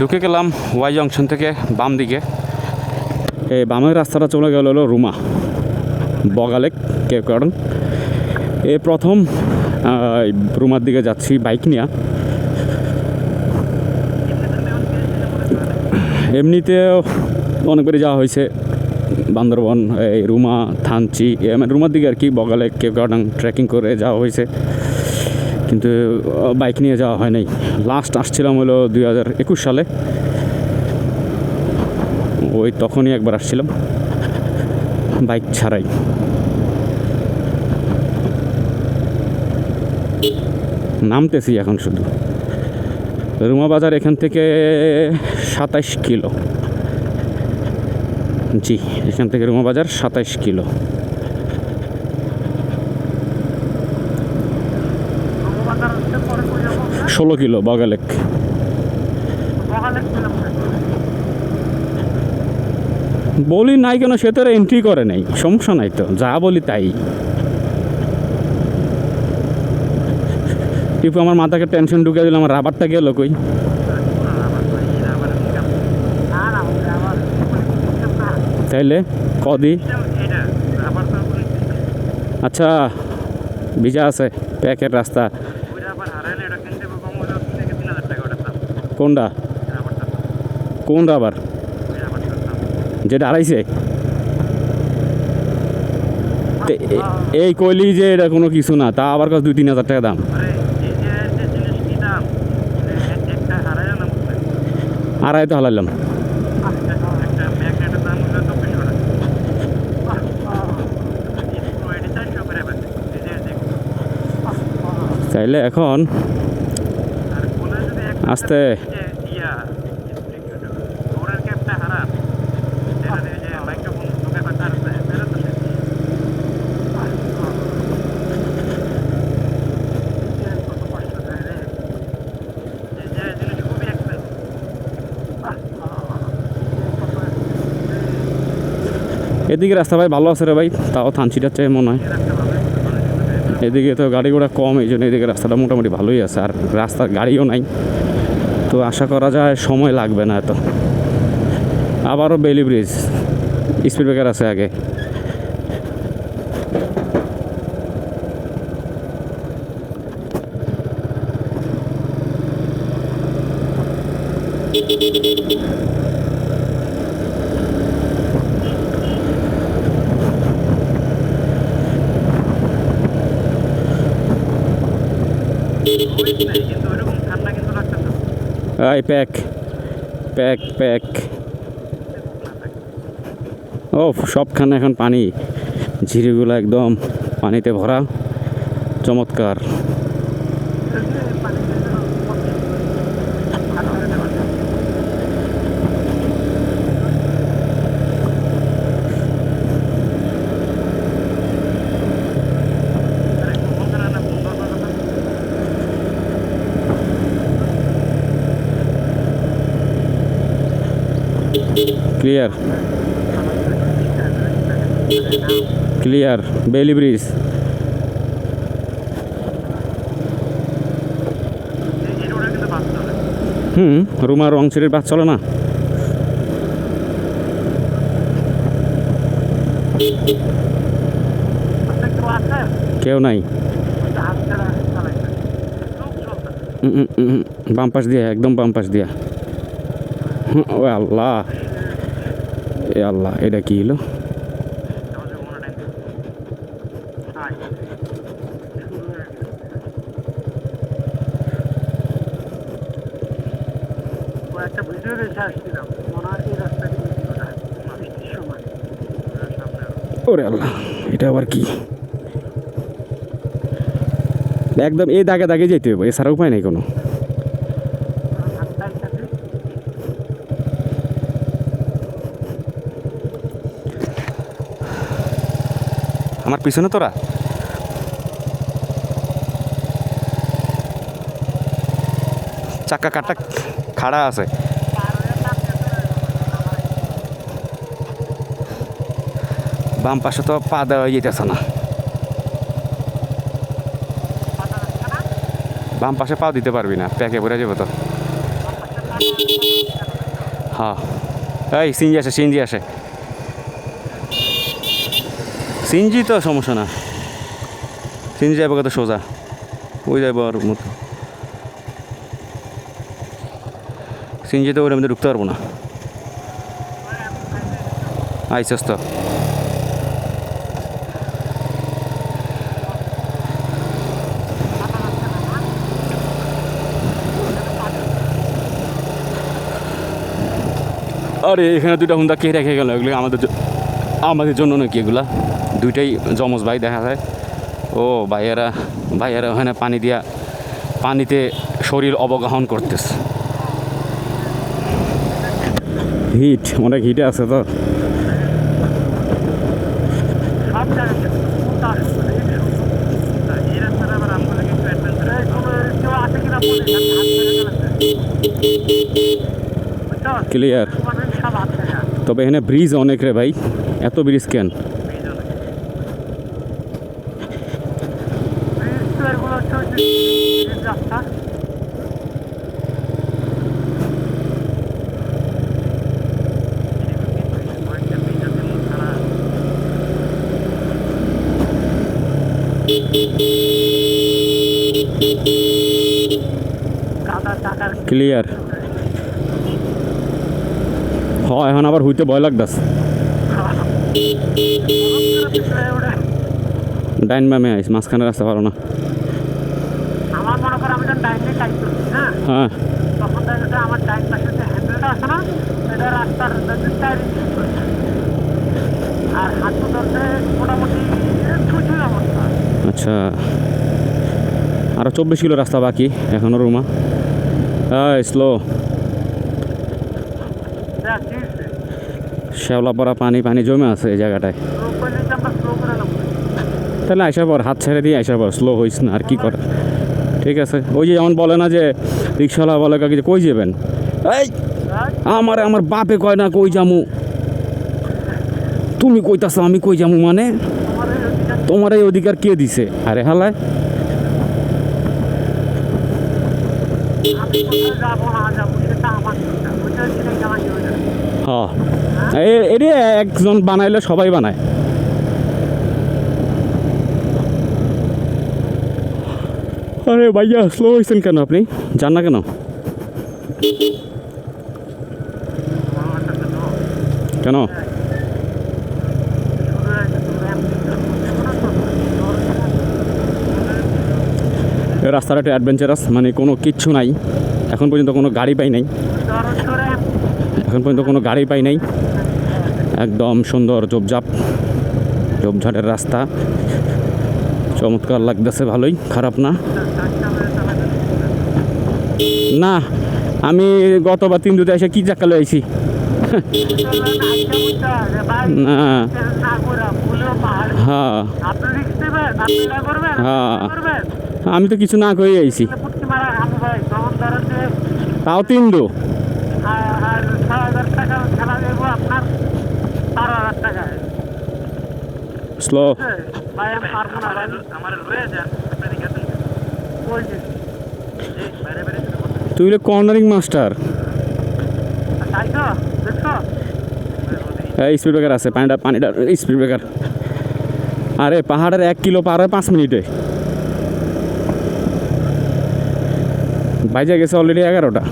ঢুকে গেলাম Y junction থেকে বাম দিকে। এই বামের রাস্তাটা চলে গেল হলো রুমা, বগালেক, কেউ কারণ। এ প্রথম রুমার দিকে যাচ্ছি বাইক নিয়ে। এমনিতেও অনেকবারই যাওয়া হয়েছে। বান্দরবন, এই রুমা, থানচি মানে রুমার দিকে আর কি বগালে কেউ গার্ডান ট্রেকিং করে যাওয়া হয়েছে। কিন্তু বাইক নিয়ে যাওয়া হয় নাই। লাস্ট আসছিলাম হলো দুই হাজার একুশ সালে। ওই তখনই একবার আসছিলাম। বাইক ছাড়াই। নামতেছি এখন শুধু। রুমা বাজার এখান থেকে সাতাইশ কিলো। জি, এখান থেকে রুমা বাজার সাতাইশ কিলো। ষোলো কিলো বগালেক। বলি নাই কেন, সে তো এন্ট্রি করে নাই, সমস্যা নাই তো, যা বলি তাই। টিপু, আমার মাথাকে টেনশন ঢুকে দিল, আমার রাবারটা গেল কই? তাইলে, কদি। আচ্ছা ভিজা আছে, প্যাকের রাস্তা। কোনটা? কোন রাবার যেটা আড়াইছে এই কইলি যে এটা কোনো কিছু না, তা আবার কাছে দুই তিন হাজার টাকা দাম। আড়াই তো হালাইলাম চাইলে এখন আস্তে। এদিকে রাস্তা ভাই ভালো আছে রে ভাই, তাও থানচিটার চেয়ে মনে হয়। এদিকে তো গাড়ি ঘোড়া কম এই জন্য এদিকে রাস্তাটা মোটামুটি ভালোই আছে, আর রাস্তার গাড়িও নাই। তো আশা করা যায় সময় লাগবে না এত। আবারও বেলি ব্রিজ স্পিড ব্রেকার আছে আগে। এই প্যাক প্যাক প্যাক ও সবখানে এখন পানি। ঝিরিগুলো একদম পানিতে ভরা। চমৎকার। ক্লিয়ার ক্লিয়ার বেলি ব্রিজ হুম রুমার অংশের বাস চলে না? কেউ নাই। বাম পাশ দিয়া, একদম বাম পাশ দিয়া। আল্লাহ। এ আল্লাহ, এটা কি হলো? ওরে আল্লাহ, এটা আবার কি? একদম এই দাগে দাগে যেতে হবে এছাড়া উপায় নেই কোনো। আমার পিছনে তোরা। চাকা কাটা খাড়া আছে। বাম পাশে তো পা দেওয়া যেতেছে না। বাম পাশে পা দিতে পারবি না, প্যাকে পড়ে যাব তো। হ্যাঁ। এই, সিনজি আসে সিনজি আসে। সিনজি তো সমস্যা না। সিনজি যাব কত সোজা। ওই যাব আর মতো। সিনজি তো ওর মধ্যে ঢুকতে পারব না। আইসস তো আরে, এখানে দুইটা হুন্দা কে রেখে গেল? এগুলো আমাদের আমাদের জন্য নাকি এগুলা? দুইটাই যমজ ভাই দেখা যায় ও ভাইয়েরা ভাইয়েরা ওখানে পানি দিয়া পানিতে শরীর অবগাহন করতেছে হিট, অনেক হিটে আছে তো? ক্লিয়ার। তবে এখানে ব্রিজ অনেক রে ভাই, এত ব্রিজ কেন ব্রিজ তো এগুলো হচ্ছে ওই যে ব্রিজ রাস্তা। ক্লিয়ার হ এখন আবার হইতে ভয় লাগতাছে। ডাইন বামে আইস মাঝখানে রাস্তা পারো না আমার মনে করো আমি যখন ডাইনে টাইপ করছি হ্যাঁ। তখন দেখা আমার ডাইন পাশে যে হ্যান্ডেলটা আছে না এটা রাস্তার টায়ার আর হাঁটু ধরতে মোটামুটি ছুটির অবস্থা। আচ্ছা। আরও চব্বিশ কিলো রাস্তা বাকি এখনও রুমা। হ্যাঁ স্লো যা শ্যাওলা পড়া পানি পানি জমে আছে এই জায়গাটায়। তাহলে আসার পর হাত ছেড়ে দিয়ে আসার পর স্লো হইস না আর কি করে ঠিক আছে। ওই যে যেমন বলে না যে রিক্সাওয়ালা বলে কাকি যে কই যাবেন? এই! আমার আমার বাপে কয় না কই যামু? তুমি কইতাছো আমি কই যামু মানে? তোমার এই অধিকার কে দিছে? আরে হালায়। হ্যাঁ এটা একজন বানাইলে সবাই বানায়। আরে ভাইয়া স্লো হয়েছেন কেন আপনি? যান না কেন? কেন? রাস্তাটা একটু অ্যাডভেঞ্চারাস মানে কোনো কিচ্ছু নাই। এখন পর্যন্ত কোনো গাড়ি পাই নাই। এখন পর্যন্ত কোনো গাড়ি পাই নাই। একদম সুন্দর ঝোপঝাপ ঝোপঝাটের রাস্তা। চমৎকার লাগতেছে ভালোই, খারাপ না। না আমি গতবার তিন দুটো এসে কি চাকালে আইছি হ্যাঁ। হ্যাঁ। আমি তো কিছু না করে আইছি। তাও তিন দু। আর আর হাজার টাকা আপনার বারো হাজার টাকায় স্লো আমার তুই হলে কর্নারিং মাস্টার এই স্পিড ব্রেকার আছে পানিটা পানিটা স্পিড ব্রেকার আরে পাহাড়ের এক কিলো পার হয় পাঁচ মিনিটে। বাইজা গেছে অলরেডি এগারোটা।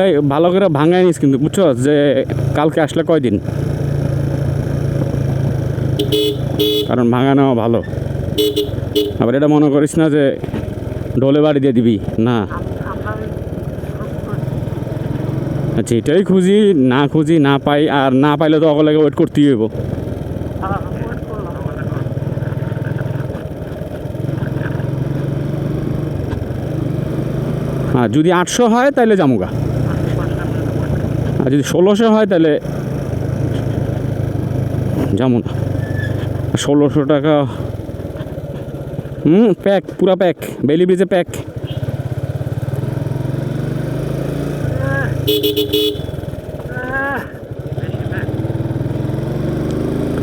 এই ভালো করে ভাঙায় নিস কিন্তু বুঝছ? যে কালকে আসলে কয়দিন? কারণ ভাঙানো ভালো। আবার এটা মনে করিস না যে ডোলে বাড়ি দিয়ে দিবি, না। আচ্ছা এটাই খুঁজি, না খুঁজি, না পাই, আর না পাইলে তো অকলে ওয়েট করতেই হইব। হ্যাঁ যদি আটশো হয় তাহলে জামুগা। আর যদি ষোলোশো হয় তাহলে যাব না ষোলোশো টাকা। হুম প্যাক পুরা প্যাক বেলি ব্রিজে প্যাক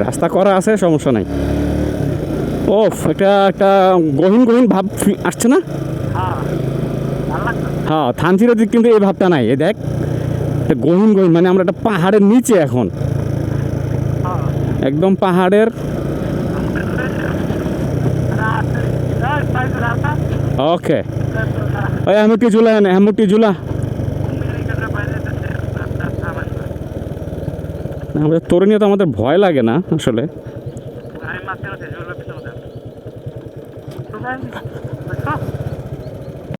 রাস্তা করা আছে, সমস্যা নাই। ও একটা একটা গহীন গহীন ভাব আসছে না? হ্যাঁ থানচিরের দিক কিন্তু এই ভাবটা নাই। এ দেখ গহীন গহীন মানে আমরা একটা পাহাড়ের নিচে এখন। একদম পাহাড়ের ওকে ওই এমুটি ঝুলা এনে এমুটি ঝুলা। আমাদের তোরে নিয়ে তো আমাদের ভয় লাগে না আসলে।